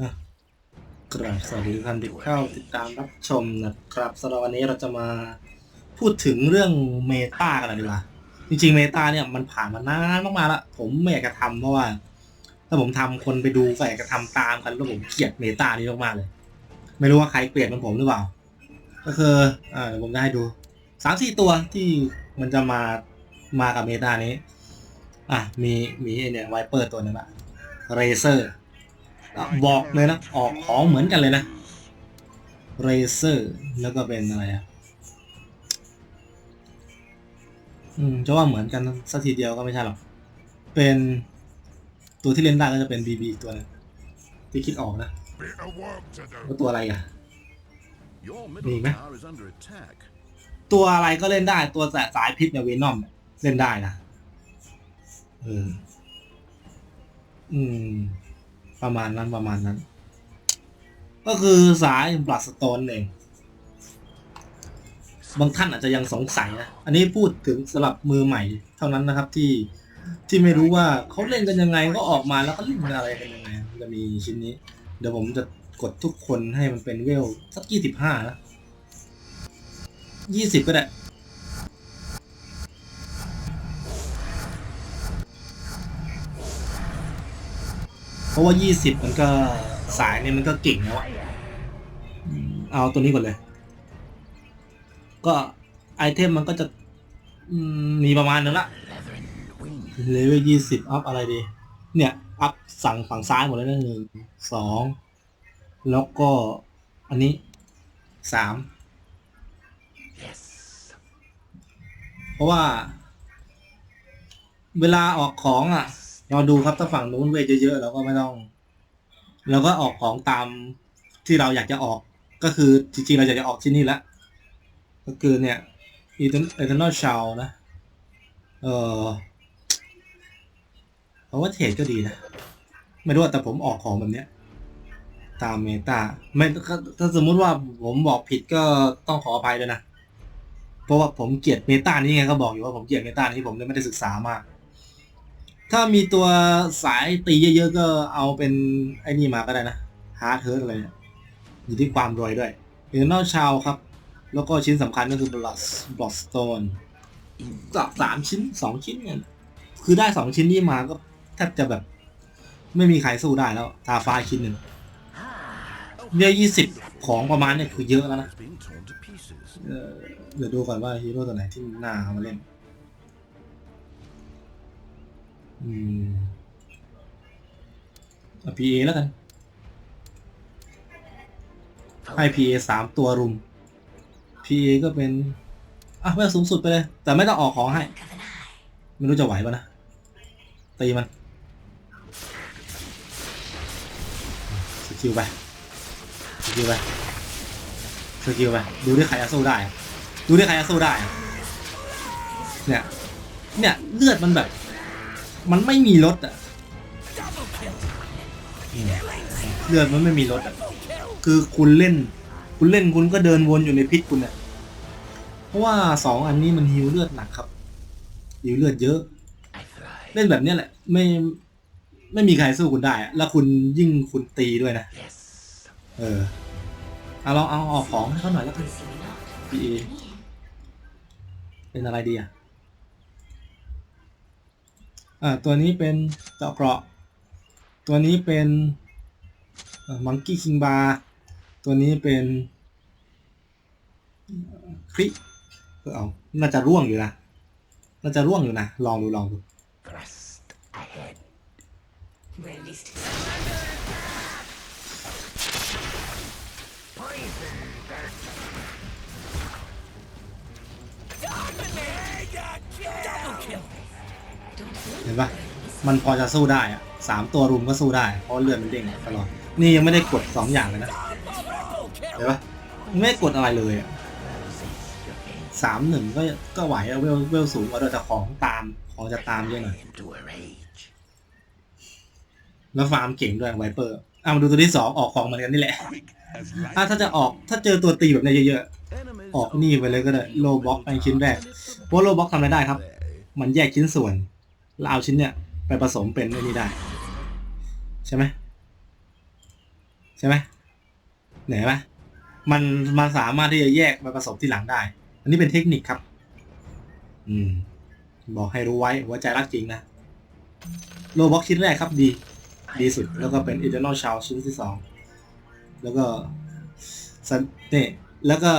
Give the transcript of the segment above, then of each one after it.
ครับสวัสดีท่านที่เข้าติดตามรับชมนะครับสำหรับวันนี้เราจะมาพูดถึงเรื่องเมตากันหน่อยดีกว่าจริงๆเมตาเนี่ยมันผ่านมานานมากๆแล้วผมไม่อยากจะทำเพราะว่า ถ้าผมทำคนไปดูก็อยากจะทำตามกันแล้วผมเกลียดเมตานี้มากๆเลย ไม่รู้ว่าใครเกลียดมันผมหรือเปล่า ก็คืออ่าเดี๋ยวผมจะให้ดูสามสี่ตัวที่มันจะมามากับเมตานี้ อะมีมีเนี่ยไวเปอร์ตัวนึงละเรเซอร์ บอกเลยนะ ออกของเหมือนกันเลยนะเรเซอร์แล้วก็เป็นอะไรอะ อืมจะว่าเหมือนกันสักทีเดียวก็ไม่ใช่หรอก เป็นตัวที่เล่นได้ก็จะเป็นบีบีตัวนึงที่คิดออกนะแล้ว do. ตัวอะไรอะ Your Gì middle má? tower is under attack. ตัวอะไรก็เล่นได้ตัวสายพิษเนี่ยเวนอมเนี่ยเล่นได้นะ เออ อืม ประมาณนั้นประมาณนั้น ก็คือสายบลัสโตนเองบางท่านอาจจะยังสงสัยนะ อันนี้พูดถึงสำหรับมือใหม่เท่านั้นนะครับที่ที่ไม่รู้ว่าเขาเล่นกันยังไงก็ออกมาแล้วก็เล่นกันอะไรกันยังไงจะมีชิ้นนี้ เดี๋ยวผมจะกดทุกคนให้มันเป็นเวลสักยี่สิบห้านะยี่สิบก็ได้ ราะว่ายี่สิบมันก็สายเนี่ยมันก็เก่งแล้วอะอืมเอาตัวนี้ก่อนเลย ก็ไอเทมมันก็จะอืมมีประมาณนึงละเลเวลยี่สิบอัพอะไรดี เนี่ยอัพสั่งฝั่งซ้ายหมดเลยนะหนึ่งสองแล้วก็อันนี้สามเพราะว่า เวลาออกของอะ เราดูครับถ้าฝั่งนู้นเวทเยอะๆเราก็ไม่ต้องเราก็ออกของตามที่เราอยากจะออก ก็คือจริงๆเราอยากจะออกที่นี่แล้วก็คือเนี่ย Eternal Shell นะเออเพราะว่าเทรดก็ดีนะ ไม่รู้แต่ผมออกของแบบเนี้ย ตามเมตาไม่ถ้าสมมุติว่าผมบอกผิดก็ต้องขออภัยด้วยนะ เพราะว่าผมเกลียดเมตานี้ไงก็บอกอยู่ว่าผมเกลียดเมตานี้ผมเลยไม่ได้ศึกษามาก ถ้ามีตัวสายตีเยอะๆก็เอาเป็นไอ้นี่มาก็ได้นะฮาร์ดเฮิร์อะไรเนี่ยอยู่ที่ความรวยด้วยเอนอลชาวครับ แล้วก็ชิ้นสำคัญก็คือบลัสบลัสโตนกับสามชิ้นสองชิ้นเนี่ยคือได้สองชิ้นนี้มาก็แทบจะแบบ ไม่มีใครสู้ได้แล้ว ตาฟ้าชิ้นหนึ่งเรียยี่สิบของประมาณเนี่ยคือเยอะแล้วนะเอ่อเดี๋ยวดูก่อนว่าฮีโร่ตัวไหนที่น่าเอามาเล่น อืมเอา PA แล้วกันให้ PA สามตัวรุม PA ก็เป็น อะไม่อสูงสุดไปเลย แต่ไม่ต้องออกของให้ ไม่รู้จะไหวปะนะ ตีมัน สกิลไป สกิลไป สกิลไป ดูดิใครจะสู้ได้อะดูดิใครจะสู้ได้ เนี่ย เนี่ย เลือดมันแบบ มันไม่มีลดอะเลือดมันไม่มีลดอะคือคุณเล่น คุณเล่นคุณก็เดินวนอยู่ในพิษคุณอะเพราะว่าสองอันนี้มันฮิวเลือดหนักครับฮิวเลือดเยอะ เล่นแบบนี้แหละ ไม่ไม่มีใครสู้คุณได้ แล้วคุณยิ่งคุณตีด้วยนะ เออเอาลองเอาออกของให้เขาหน่อยแล้วกัน PA เป็นอะไรดีอะ อ่าตัวนี้เป็นเจาะเกราะ ตัวนี้เป็นมังกี้คิงบาร์ตัวนี้เป็นคริก็เอาน่าจะร่วงอยู่นะน่าจะร่วงอยู่นะ ลองดูลองดู Thrust เห็นปะมันพอจะสู้ได้อะสามตัวรุมก็สู้ได้ เพราะเลือดมันเด้งตลอด นี่ยังไม่ได้กดสองอย่างเลยนะ เห็นปะไม่ได้กดอะไรเลยอะสามหนึ่งก็ก็ไหวเวลเวลสูงกว่าด้วยแต่ของตามของจะตามเยอะหน่อย แล้วฟาร์มเก่งด้วยไวเปอร์อะมาดูตัวที่สองออกของเหมือนกันนี่แหละถ้าถ้าจะออกถ้าเจอตัวตีแบบเนี้ยเยอะๆ ออกนี่ไปเลยก็ได้โลบ็อกไปชิ้นแรกเพราะโลบ็อกทำอะไรได้ครับ มันแยกชิ้นส่วน แล้วเอาชิ้นเนี้ยไปผสมเป็นไอ้นี่ได้ ใช่ไหมใช่ไหมเหนือไหมมันมันสามารถที่จะแยกมาผสมที่หลังได้ อันนี้เป็นเทคนิคครับ อืม บอกให้รู้ไว้หัวใจรักจริงนะโลบ็อกชิ้นแรกครับดี ดีสุด แล้วก็เป็น Eternal s h o w ชิ้นที่สองแล้วก็นเนี่แล้วก็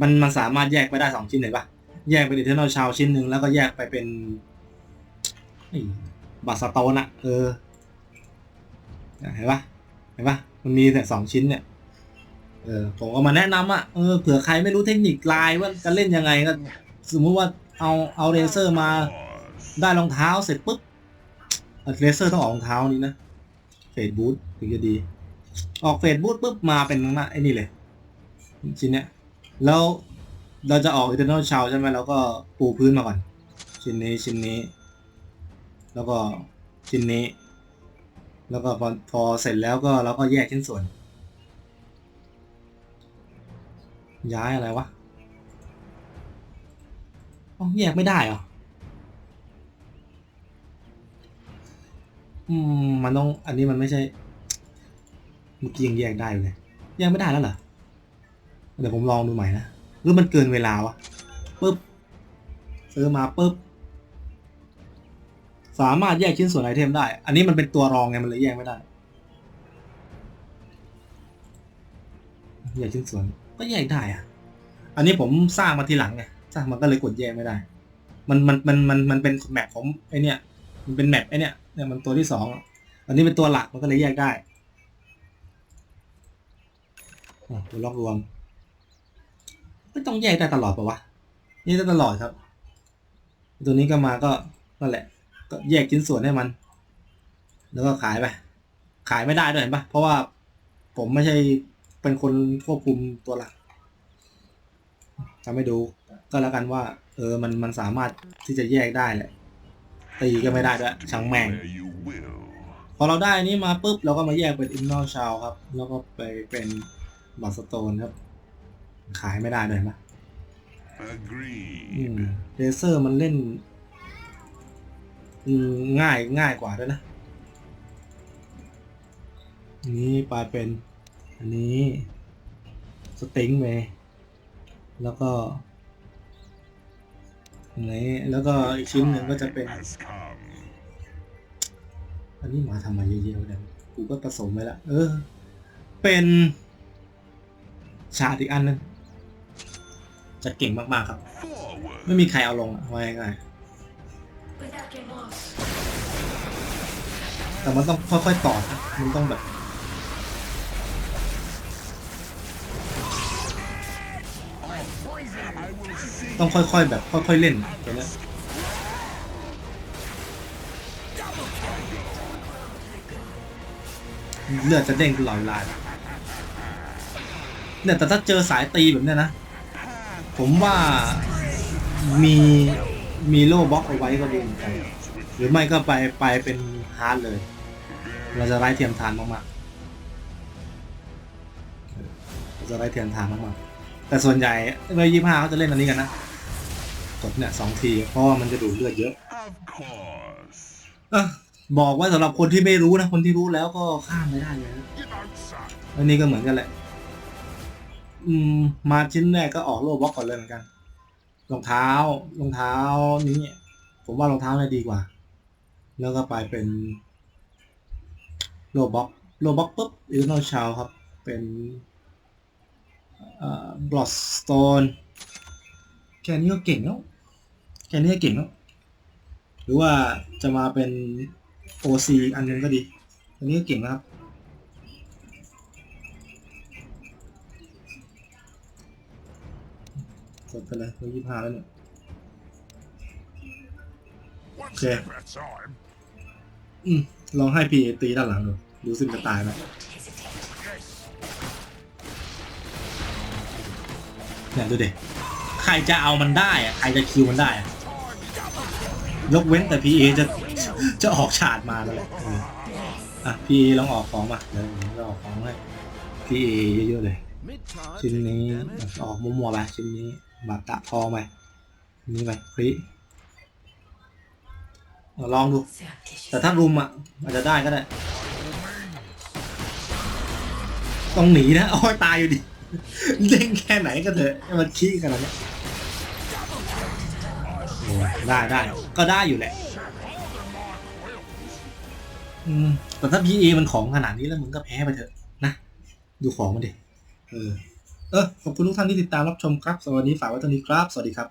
มันมันสามารถแยกไปได้สองชิ้นเห็นปะแยกเป็น Eternal s h o w ชิ้นหนึ่งแล้วก็แยกไปเป็น บัตสโตนอะเออเห็นปะเห็นปะมันมีแต่สองชิ้นเนี่ยเออผมก็มาแนะนำอะเออเผื่อใครไม่รู้เทคนิคลายว่าจะเล่นยังไงก็สมมติว่าเอาเอาเลเซอร์มาได้รองเท้าเสร็จปุ๊บเออเลเซอร์ต้องออกรองเท้านี้นะเฟดบูทถึงจะดี ออกเฟดบูทปุ๊บมาเป็นหน้าไอ้นี่เลยชิ้นเนี้ยแล้วเราจะออก Eternal s h o w ใช่ไหมเราก็ปูพื้นมาก่อน ชิ้นนี้ชิ้นนี้ แล้วก็ชิ้นนี้ แล้วก็พอพอเสร็จแล้วก็เราก็แยกชิ้นส่วน ย้ายอะไรวะอ๋อแยกไม่ได้เหรออืมมันต้องอันนี้มันไม่ใช่เมื่อกี้ยังแยกได้อยู่เลยแยกไม่ได้แล้วเหรอเดี๋ยวผมลองดูใหม่นะหรือมันเกินเวลาวะปึ๊บซื้อมาปึ๊บ สามารถแยกชิ้นส่วนไอเทมได้ อันนี้มันเป็นตัวรองไงมันเลยแยกไม่ได้ แยกชิ้นส่วนก็แยกได้อะอันนี้ผมสร้างมาทีหลังไงสร้างมันก็เลยกดแยกไม่ได้ มันมันมันมันมันเป็นแมปของไอเนี่ย มันเป็นแมปไอเนี่ยเนี่ยมันตัวที่สองอันนี้เป็นตัวหลักมันก็เลยแยกได้อ๋อตัวล็อกรวมไม่ต้องแยกได้ตลอดปะวะแยกได้ตลอดครับ ตัวนี้ก็มาก็นั่นแหละ ก็แยกชิ้นส่วนให้มัน แล้วก็ขายไป ขายไม่ได้ด้วยเห็นปะเพราะว่าผมไม่ใช่เป็นคนควบคุมตัวหลักทำให้ดูก็แล้วกันว่า เออมันมันสามารถที่จะแยกได้แหละ ตีก็ไม่ได้ด้วยช่างแม่ง Where you will. พอเราได้อันนี้มาปุ๊บเราก็มาแยกเป็นอินนอลชาวครับ แล้วก็ไปเป็นบัตสโตนครับ ขายไม่ได้เลยนะอืม Agreed. เลเซอร์มันเล่นอืม ง่ายง่ายกว่าด้วยนะนนี้ปลายเป็น อันนี้สติงเมแล้วก็นนี้แล้วก็อีกชิ้นหนึ่งก็จะเป็น อันนี้หมาทำมาเยอะๆเลยกูก็ผสมไว้ละ เออ เป็นชาติอีกอันนึงจะเก่งมากๆครับ ไม่มีใครเอาลงอะไว่าง่าย แต่มันต้องค่อยๆต่อนะมันต้องแบบต้องค่อยๆแบบค่อยๆเล่นตัวเนี้ยเลือดจะเด้งตลอดเวลาเนี่ยแต่ถ้าเจอสายตีแบบเนี้ยนะ ผมว่ามีมีโล่บล็อกเอาไว้ก็ดีเหมือนกันหรือไม่ก็ไปไปเป็นฮาร์ดเลย เราจะไล่เทียมทานมากๆเออเราจะไล่เทียมทานมากๆแต่ส่วนใหญ่เบอร์ยี่ห้าเขาจะเล่นอันนี้กันนะกดเนี่ยสองทีเพราะว่ามันจะดูดเลือดเยอะ Of course. อะบอกไว้สำหรับคนที่ไม่รู้นะ คนที่รู้แล้วก็ข้ามไม่ได้เลยนะ Get outside. อันนี้ก็เหมือนกันแหละ อืม มาชิ้นแรกก็ออกโล่บล็อกก่อนเลยเหมือนกันรองเท้ารองเท้านี้ผมว่ารองเท้าเนี่ยดีกว่า แล้วก็ไปเป็น โลบ็อกโลบ็อกปุ๊บอีโนชาวครับ เป็นเอ่อบลอสสโตนแค่นี้ก็เก่งแล้วแค่นี้ก็เก่งแล้วหรือว่าจะมาเป็น OC อันหนึงก็ดี อันนี้ก็เก่งนะครับ กดไปเลยร้อยยี่สิบห้าแล้วเนี่ย One Okay. step at a time. อืม ลองให้พีตีด้านหลังดูดูสิมจะตายไหมเนี่ยดูเด็ใครจะเอามันได้อะใครจะคิวมันได้อะยกเว้นแต่พีเอจะจะออกฉาดมาแล้วแหละอะพีลองออกของมาเดี๋ยวผมจะออกของให้พีเอเยอะๆเลยชิ้นนี้ออกมัวๆไปชิ้นนี้บาตะทองไปนนี้ไปคลิ ลองดู แต่ถ้ารุมอะอาจจะได้ก็ได้ ต้องหนีนะโอ้ยตายอยู่ดิเด้งแค่ไหนก็เถอะให้มันขี้ขนาดเนี้ยได้ได้ก็ได้อยู่แหละอืมแต่ถ้า PA มันของขนาดนี้แล้วมึงก็แพ้ไปเถอะนะดูของมันดิเออเออขอบคุณทุกท่านที่ติดตามรับชมครับสวัสดีฝากไว้เท่านี้ครับ สวัสดีครับ